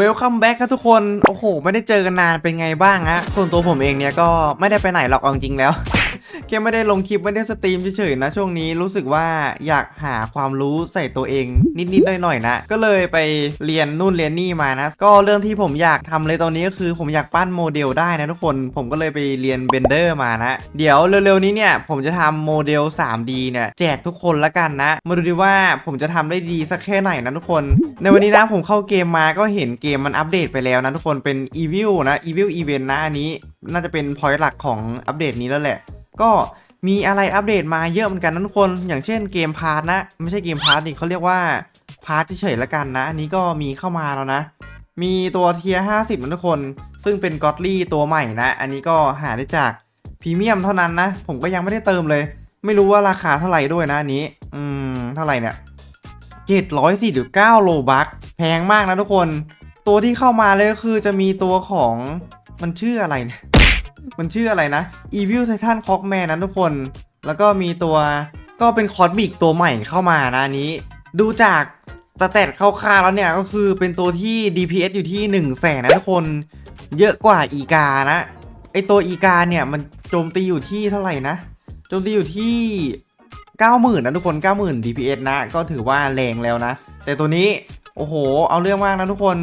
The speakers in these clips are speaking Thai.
เวลคัมแบ็กครับทุกคน โอ้โห ไม่ได้เจอกันนานเป็นไงบ้างฮะ ส่วนตัวผมเองเนี่ยก็ไม่ได้ไปไหนหรอกเอาจริงๆแล้ว แค่ไม่ได้ลงคลิปไม่ได้สตรีมเฉยๆนะ ช่วงนี้รู้สึกว่าอยากหาความรู้ใส่ตัวเองนิดๆหน่อยๆนะ ก็เลยไปเรียนนู่นเรียนนี่มานะ ก็เรื่องที่ผมอยากทำเลยตอนนี้ก็คือผมอยากปั้นโมเดลได้นะทุกคน ผมก็เลยไปเรียนเบนเดอร์มานะ เดี๋ยวเร็วๆนี้เนี่ยผมจะทำโมเดล 3D เนี่ยแจกทุกคนละกันนะ มาดูดิว่าผมจะทำได้ดีสักแค่ไหนนะทุกคน ในวันนี้นะผมเข้าเกมมาก็เห็นเกมมันอัปเดตไปแล้วนะทุกคนเป็น Evil นะ Evil Event นะอันนี้น่าจะเป็นพอยต์หลักของอัปเดตนี้แล้วแหละ ก็มีอะไรอัปเดตมาเยอะเหมือนกันนะทุกคน อย่างเช่นเกมพาร์ทนะ ไม่ใช่เกมพาร์ทดิเขาเรียกว่าพาร์ทเฉยๆละกันนะ อันนี้ก็มีเข้ามาแล้วนะ มีตัวเทียร์50นะทุกคน ซึ่งเป็นกอ d ลี่ตัวใหม่นะ อันนี้ก็หาได้จากพรีเมียมเท่านั้นนะ ผมก็ยังไม่ได้เติมเลย ไม่รู้ว่าราคาเท่าไหร่ด้วยนะอันนี้ อืม เท่าไหร่เนี่ย749โลบักแพงมากนะทุกคน ตัวที่เข้ามาเลยก็คือจะมีตัวของมันชื่ออะไรเนี่ย มันชื่ออะไรนะ Evil Titan c o c k m a n นะทุกคน แล้วก็มีตัวก็เป็นคอสมิกตัวใหม่เข้ามานะอันนี้ ดูจากสเตตคร่าวๆแล้วเนี่ยก็คือเป็นตัวที่ DPS อยู่ที่1 0 0 0 0แสนนะทุกคน เยอะกว่าอีกานะไอตัวอีกาเนี่ยมันโจมตีอยู่ที่เท่าไหร่นะโจมตีอยู่ที่ 90,000นะทุกคน 90,000 DPS นะ ก็ถือว่าแรงแล้วนะ แต่ตัวนี้ โอ้โห เอาเรื่องมากนะทุกคน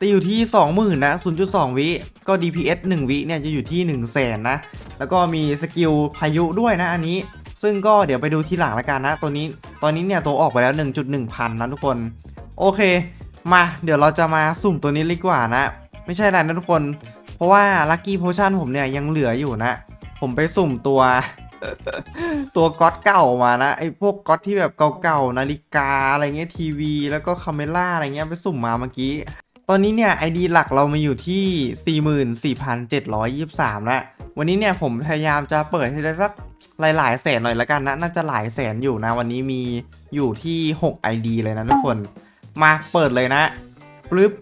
ตีอยู่ที่ 20,000นะ 0.2 วิ ก็ DPS 1 วิเนี่ยจะอยู่ที่ 1 0 0 0 0แสนนะ แล้วก็มีสกิลพายุด้วยนะอันนี้ ซึ่งก็เดี๋ยวไปดูทีหลังละกันนะ ตัวนี้ ตอนนี้เนี่ยตัวออกไปแล้ว 1.1 พันนะทุกคน โอเค มา เดี๋ยวเราจะมาสุ่มตัวนี้เลยดีกว่านะ ไม่ใช่อะไรนะทุกคน เพราะว่า Lucky Potion ผมเนี่ยยังเหลืออยู่นะ ผมไปสุ่มตัว ตัวก๊อตเก่ามานะ ไอ้พวกก๊อตที่แบบเก่าๆ นาฬิกาอะไรเงี้ยทีวี แล้วก็คาเมล่าอะไรเงี้ยไปสุ่มมาเมื่อกี้ ตอนนี้เนี่ยไอดีหลักเรามาอยู่ที่ 44,723แล้ววันนี้เนี่ยผมพยายามจะเปิดให้ได้สักหลายๆแสนหน่อยละกันนะน่าจะหลายแสนอยู่นะ วันนี้มีอยู่ที่ 6 ID เลยนะทุกคน มาเปิดเลยนะปึ๊บ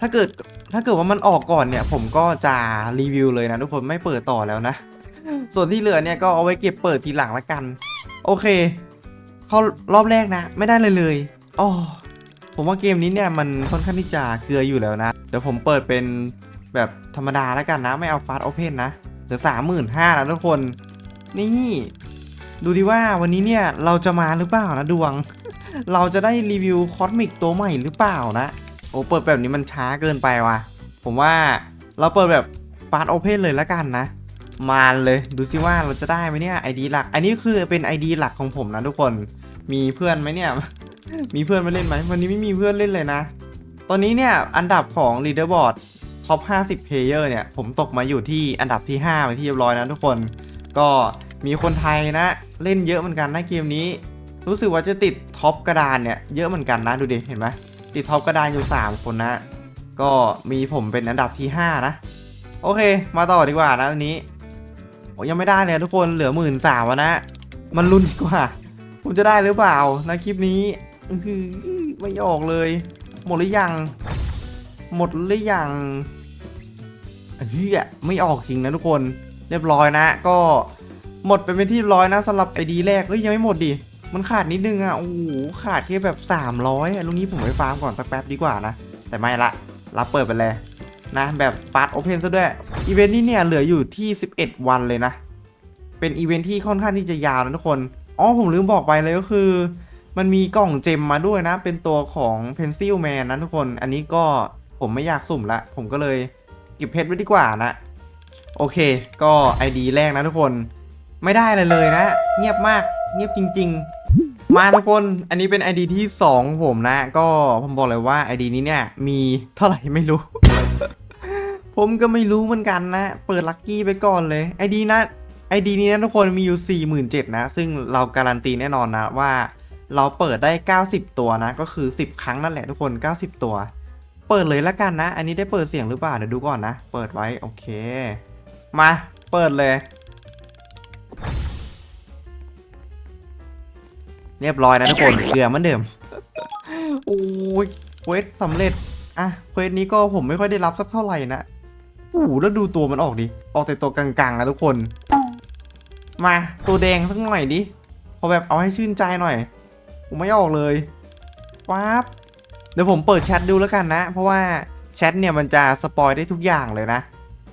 ถ้าเกิดถ้าเกิดว่ามันออกก่อนเนี่ย ผมก็จะรีวิวเลยนะทุกคนไม่เปิดต่อแล้วนะ ส่วนที่เหลือเนี่ยก็เอาไว้เก็บเปิดทีหลังละกัน โอเค เข้ารอบแรกนะ ไม่ได้เลยเลยอ๋อ ผมว่าเกมนี้เนี่ยมันค่อนข้างที่จะเกลืออยู่แล้วนะ เดี๋ยวผมเปิดเป็นแบบธรรมดาแล้วกันนะ ไม่เอาฟาสต์โอเพนนะเหลือสามหมื่นห้าแล้วทุกคน นี่ ดูดิว่าวันนี้เนี่ยเราจะมาหรือเปล่านะดวง เราจะได้รีวิวคอสมิกตัวใหม่หรือเปล่านะ โอ้เปิดแบบนี้มันช้าเกินไปว่ะ ผมว่าเราเปิดแบบฟาสต์โอเพนเลยและกันนะมาเลยดูซิว่าเราจะได้ไหมเนี่ยไอดีหลัก อันนี้คือเป็น ID หลักของผมนะทุกคนมีเพื่อนไหมเนี่ย มีเพื่อนมาเล่นไหมวันนี้ไม่มีเพื่อนเล่นเลยนะ ตอนนี้เนี่ยอันดับของ Leaderboard Top 50 Player เนี่ย ผมตกมาอยู่ที่อันดับที่5ไปที่เรียบร้อยนะทุกคน ก็มีคนไทยนะเล่นเยอะเหมือนกันนะเกมนี้ รู้สึกว่าจะติดท็อปกระดานเนี่ยเยอะเหมือนกันนะดูดิเห็นไหมติดท็อปกระดานอยู่ 3 คนนะ ก็มีผมเป็นอันดับที่ 5 นะ โอเค มาต่อดีกว่านะอันนี้โอ้ยังไม่ได้เลยทุกคนเหลือหมื่นสามนะ มันลุ้นดีกว่าผมจะได้หรือเปล่านะคลิปนี้ อื้อหือไม่ออกเลย หมดหรือยัง หมดหรือยังเฮียไม่ออกจริงนะทุกคนเรียบร้อยนะ ก็หมดไปเป็นที่ร้อยนะสำหรับไอดีแรกเฮ้ยยังไม่หมดดิ มันขาดนิดนึงอะโอ้โหขาดแค่แบบ 300อะลุงนี้ผมไปฟาร์มก่อนสักแป๊บดีกว่านะ แต่ไม่ละรับเปิดไปเลยนะแบบฟาสโอเพนซะด้วยอีเวนต์นี้เนี่ยเหลืออยู่ที่ 11 วันเลยนะ เป็นอีเวนต์ที่ค่อนข้างที่จะยาวนะทุกคนอ๋อผมลืมบอกไปเลยก็คือ มันมีกล่องเจมมาด้วยนะ เป็นตัวของ Pencil Man นะทุกคน อันนี้ก็ผมไม่อยากสุ่มละ ผมก็เลยเก็บเพชรไว้ดีกว่านะ โอเค ก็ ID แรกนะทุกคน ไม่ได้เลยเลยนะ เงียบมาก เงียบจริง ๆ มาทุกคน อันนี้เป็น ID ที่2ของผมนะ ก็ผมบอกเลยว่า ID นี้เนี่ย มีเท่าไหร่ไม่รู้ ผมก็ไม่รู้เหมือนกันนะ เปิดลัคกี้ไปก่อนเลยไอดีนะไอดีนี้นะทุกคนมีอยู่ 47,000นะ ซึ่งเราการันตีแน่นอนนะว่า เราเปิดได้ 90 ตัวนะ ก็คือ 10 ครั้งนั่นแหละทุกคน 90 ตัว เปิดเลยละกันนะ อันนี้ได้เปิดเสียงหรือเปล่า เดี๋ยวดูก่อนนะ เปิดไว้ โอเค มา เปิดเลย เรียบร้อยนะทุกคน เกลือเหมือนเดิม โอ้ยเควสสำเร็จ อะ เควสนี้ก็ผมไม่ค่อยได้รับสักเท่าไหร่นะโอ้โหแล้วดูตัวมันออกดิ ออกแต่ตัวกลางๆนะทุกคน มา ตัวแดงสักหน่อยดิ พอแบบเอาให้ชื่นใจหน่อย ผมไม่ออกเลยว้าบเดี๋ยวผมเปิดแชทดูแล้วกันนะ เพราะว่าแชทเนี่ยมันจะสปอยได้ทุกอย่างเลยนะ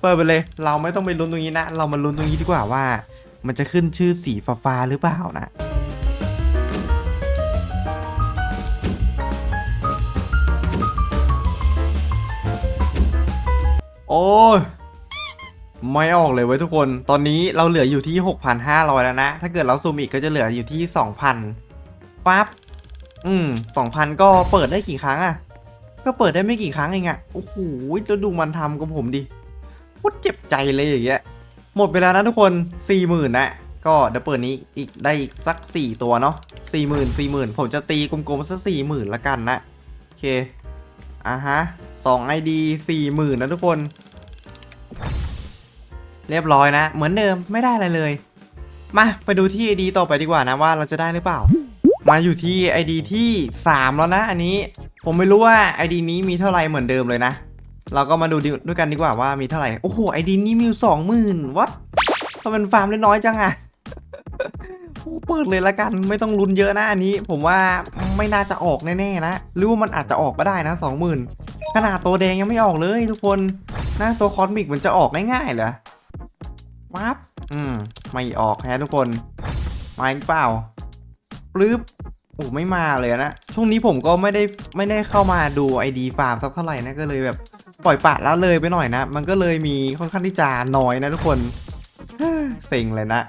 เปิดไปเลย เราไม่ต้องไปลุ้นตรงนี้นะ เรามาลุ้นตรงนี้ดีกว่าว่า มันจะขึ้นชื่อสีฟ้าๆหรือเปล่านะโอ้ยไม่ออกเลยเว้ยทุกคน ตอนนี้เราเหลืออยู่ที่ 6,500 แล้วนะ ถ้าเกิดเราซูมอีกก็จะเหลืออยู่ที่ 2,000 ปั๊บอืม2,000ก็เปิดได้กี่ครั้งอะก็เปิดได้ไม่กี่ครั้งเองอะโอ้โหแล้วดูมันทำกับผมดิโคตรเจ็บใจเลยอย่างเงี้ยหมดไปแล้วนะทุกคน40,000นะก็เดี๋ยวเปิดนี้อีกได้อีกสัก4ตัวเนาะ40,000 40,000ผมจะตีกลมๆสัก40,000ละกันนะโอเคอะฮะ2 ID 40,000นนะทุกคน เรียบร้อยนะ เหมือนเดิมไม่ได้อะไรเลย มาไปดูที่ ID ต่อไปดีกว่านะว่าเราจะได้หรือเปล่า มาอยู่ที่ ID ที่ 3 แล้วนะ อันนี้ผมไม่รู้ว่า ID นี้มีเท่าไหร่เหมือนเดิมเลยนะ เราก็มาดูด้วยกันดีกว่าว่ามีเท่าไหร่ โอ้โห ID นี้มีสองหมื่นวัดทำไมมันฟาร์มได้น้อยจังอะโอ้เปิดเลยละกันไม่ต้องลุ้นเยอะนะอันนี้ ผมว่าไม่น่าจะออกแน่ๆนะหรือว่ามันอาจจะออกก็ได้นะสองหมื่นขนาดตัวแดงยังไม่ออกเลยทุกคนนะตัวคอสมิกมันจะออกง่ายๆเหรอปั๊บอืมไม่ออกแฮะทุกคนมาอีกเปล่า ปลื้บโอ้ไม่มาเลยนะ ช่วงนี้ผมก็ไม่ได้ไม่ได้เข้ามาดู ID ฟาร์มสักเท่าไหร่นะก็เลยแบบปล่อยปะละเลยไปหน่อยนะ มันก็เลยมีค่อนข้างที่จะน้อยนะทุกคนเซ็งเลยนะ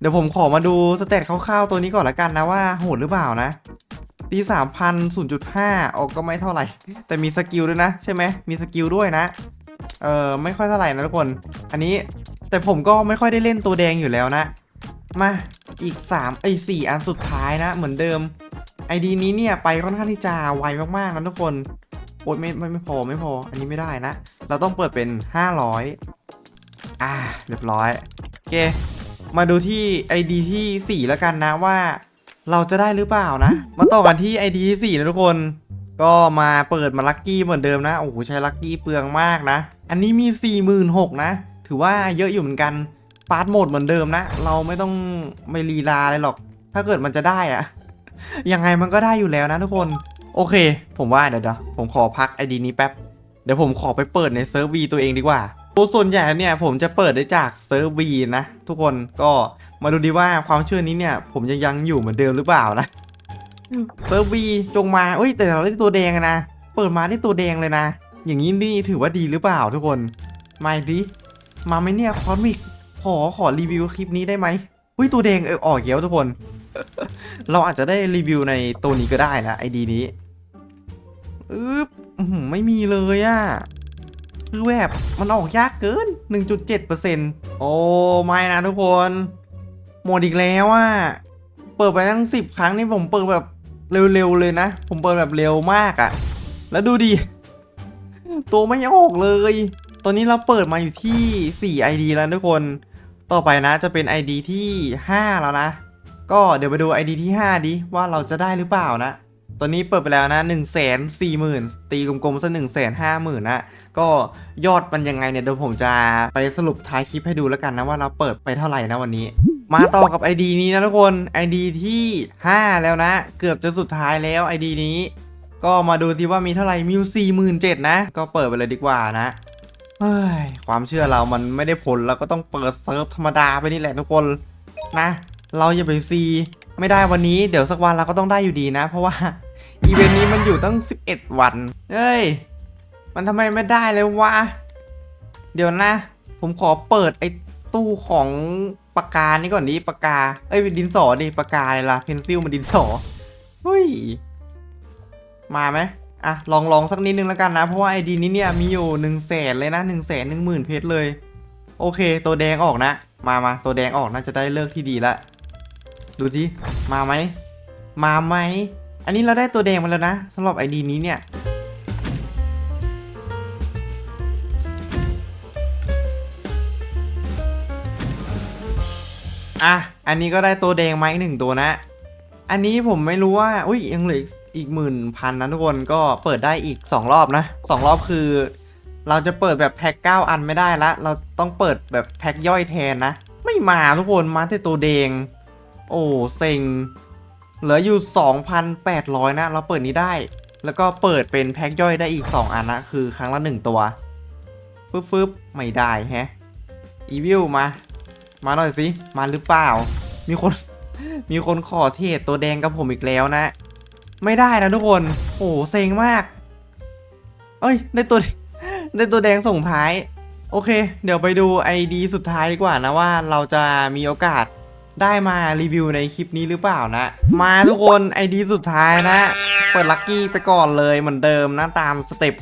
เดี๋ยวผมขอมาดูสเตตคร่าวๆตัวนี้ก่อนละกันนะว่าโหดหรือเปล่านะตีสามพันศูนย์จุดห้าออกก็ไม่เท่าไหร่ แต่มีสกิลด้วยนะ ใช่ไหมมีสกิลด้วยนะเออไม่ค่อยเท่าไหร่นะทุกคน อันนี้แต่ผมก็ไม่ค่อยได้เล่นตัวแดงอยู่แล้วนะ มา อีก3ไอ้ย4อันสุดท้ายนะ เหมือนเดิม ID นี้เนี่ยไปค่อนข้างที่จะไวมากๆนะทุกคนโอ๊ยไม่ไม่ไม่พอไม่พอ อันนี้ไม่ได้นะ เราต้องเปิดเป็น 500 อ่า เรียบร้อยโอเค มาดูที่ ID ที่ 4 แล้วกันนะว่า เราจะได้หรือเปล่านะ มาต่อกันที่ ID ที่ 4 นะทุกคน ก็มาเปิดมาลัคกี้เหมือนเดิมนะ โอ้โห ใช้ลัคกี้เปลืองมากนะ อันนี้มี 46,000นะ ถือว่าเยอะอยู่เหมือนกัน ฟาสต์โหมดเหมือนเดิมนะ เราไม่ต้องไม่ลีลาอะไรหรอก ถ้าเกิดมันจะได้อะยังไงมันก็ได้อยู่แล้วนะทุกคน โอเค ผมว่าเดี๋ยวเดี๋ยวผมขอพักไอดีนี้แป๊บ เดี๋ยวผมขอไปเปิดในเซิร์ฟวีตัวเองดีกว่าตัวส่วนใหญ่แล้วเนี่ยผมจะเปิดได้จากเซิร์ฟวีนะทุกคนก็มาดูดีว่าความเชื่อนี้เนี่ย ผมยังยังอยู่เหมือนเดิมหรือเปล่านะเซิร์ฟวีจงมาเอ้ยแต่เราได้ตัวแดงนะเปิดมาได้ตัวแดงเลยนะ อย่างนี้นี่ถือว่าดีหรือเปล่าทุกคนมาดิมาไหมเนี่ยคอสมิก ขอขอรีวิวคลิปนี้ได้ไหมอุ้ยตัวแดงเออออกเยอะทุกคน เราอาจจะได้รีวิวในตัวนี้ก็ได้นะไอดีนี้อึ๊บอื้อหือไม่มีเลยอะคือแบบมันออกยากเกิน 1.7%โอ้ไม่นะทุกคนหมดอีกแล้วอะเปิดไปตั้ง 10 ครั้งนี่ผมเปิดแบบเร็วๆเลยนะ ผมเปิดแบบเร็วมากอะแล้วดูดิ ตัวไม่ออกเลย ตอนนี้เราเปิดมาอยู่ที่ 4 ID แล้วทุกคน ต่อไปนะจะเป็น ID ที่ 5 แล้วนะ ก็เดี๋ยวไปดู ID ที่ 5 ดิว่าเราจะได้หรือเปล่านะ ตอนนี้เปิดไปแล้วนะ 1 4 0 0 0 0 ตีกลมๆซะ1 5 0 0 0 0นะก็ยอดมันยังไงเนี่ยเดี๋ยวผมจะไปสรุปท้ายคลิปให้ดูแล้วกันนะว่าเราเปิดไปเท่าไหร่นะวันนี้มาต่อกับ ID นี้นะทุกคน ID ที่ 5 แล้วนะ เกือบจะสุดท้ายแล้ว ID นี้ ก็มาดูสิว่ามีเท่าไหร่มิวสี่หมื่นเจ็ดนะ ก็เปิดไปเลยดีกว่านะ เฮ้ยความเชื่อเรามันไม่ได้ผลเราก็ต้องเปิดเซิร์ฟธรรมดาไปนี่แหละทุกคนนะ เราอย่าไปซีไม่ได้วันนี้เดี๋ยวสักวันเราก็ต้องได้อยู่ดีนะ เพราะว่าอีเวนต์นี้มันอยู่ตั้ง 11 วันเฮ้ย มันทำไมไม่ได้เลยวะ เดี๋ยวนะ ผมขอเปิดไอ้ตู้ของปากกานี่ก่อนดิปากกา เอ้ยดินสอดิปากกาอะไรล่ะเพนซิลมันดินสอเฮ้ย มาไหม อะลองลองสักนิดนึงแล้วกันนะ เพราะว่าไอดีนี้เนี่ยมีอยู่1นึ่งแสนเลยนะ1นึ่งแสนหนึ่งหมื่นเพชรเลย โอเค ตัวแดงออกนะ มามาตัวแดงออกน่าจะได้เลิกที่ดีละดูสิมาไหมมาไหมอันนี้เราได้ตัวแดงมาแล้วนะสำหรับไอดีนี้เนี่ยอะอันนี้ก็ได้ตัวแดงมาอีกหนึ่งตัวนะ อันนี้ผมไม่รู้ว่า อุ้ยยังเหลือ อีกหมื่นพันนะทุกคนก็เปิดได้อีก 2 รอบนะ 2 รอบคือ เราจะเปิดแบบแพ็ค9อันไม่ได้ละ เราต้องเปิดแบบแพ็คย่อยแทนนะ ไม่มาทุกคนมาแต่ตัวแดง โอ้เซ็งเหลืออยู่ 2,800 นะ เราเปิดนี้ได้ แล้วก็เปิดเป็นแพ็คย่อยได้อีก 2 อันนะ คือครั้งละ 1 ตัวฟึบฟึบไม่ได้แฮะอีวิลมา มาหน่อยสิ มาหรือเปล่า มีคน มีคนขอเทรดตัวแดงกับผมอีกแล้วนะ ไม่ได้นะทุกคน โอ้โหเซ็งมาก เอ้ย ได้ตัว ได้ตัวแดงส่งท้าย โอเค เดี๋ยวไปดู ID สุดท้ายดีกว่านะว่าเราจะมีโอกาสได้มารีวิวในคลิปนี้หรือเปล่านะ มาทุกคน ID สุดท้ายนะ เปิดลัคกี้ไปก่อนเลยเหมือนเดิมนะตามสเต็ป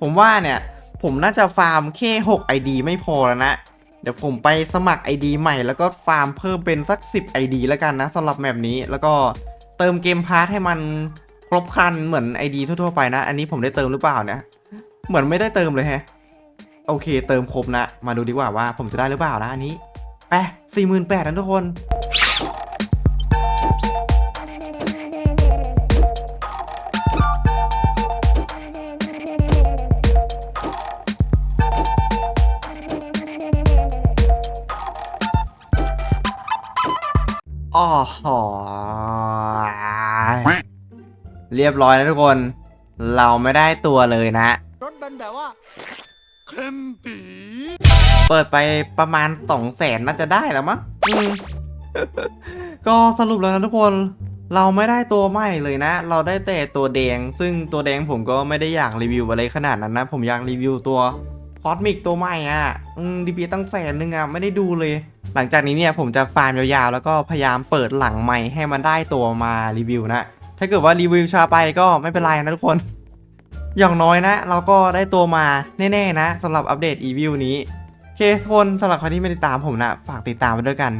ผมว่าเนี่ย ผมน่าจะฟาร์มแค่6 ID ไม่พอแล้วนะ เดี๋ยวผมไปสมัคร ID ใหม่แล้วก็ฟาร์มเพิ่มเป็นสัก 10 ID แล้วกันนะสำหรับแมปนี้แล้วก็ เติมเกมพาร์ทให้มันครบครันเหมือน ID ทั่วๆไปนะ อันนี้ผมได้เติมหรือเปล่าเนี่ยเหมือนไม่ได้เติมเลยแฮะ โอเค เติมครบนะ มาดูดีกว่าว่าผมจะได้หรือเปล่านะอันนี้ไปสี่หมื่นแปดนะทุกคนอ๋อ เรียบร้อยนะทุกคน เราไม่ได้ตัวเลยนะ รถมันแบบว่าเข้มปีเปิดไปประมาณ2 0 0แสนน่าจะได้แล้วมั้งอืม ก็สรุปแล้วนะทุกคน เราไม่ได้ตัวใหม่เลยนะ เราได้แต่ตัวแดง ซึ่งตัวแดงผมก็ไม่ได้อยากรีวิวอะไรขนาดนั้นนะ ผมอยากรีวิวตัวคอสมิกตัวใหม่อะ อืมดีพีตั้งแสนนึงอะ ไม่ได้ดูเลย หลังจากนี้เนี่ยผมจะฟาร์มยาวๆ แล้วก็พยายามเปิดหลังใหม่ให้มันได้ตัวมารีวิวนะ ถ้าเกิดว่ารีวิวช้าไปก็ไม่เป็นไรนะทุกคน อย่างน้อยนะ เราก็ได้ตัวมาแน่ๆนะสำหรับอัปเดตอีวิวนี้โอเคทุกคนสำหรับใครที่ไม่ติดตามผมนะฝากติดตามไว้ด้วยกัน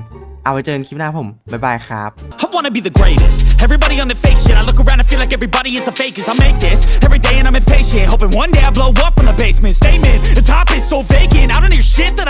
เอาไว้เจอกันคลิปหน้าผม บ๊ายบายครับ I wanna be the greatest. Everybody on the fake shit. I look around and feel like everybody is the fakest. I make this every day and I'm impatient. Hoping one day I blow up from the basement. Statement, the top is so vacant. I don't hear shit that I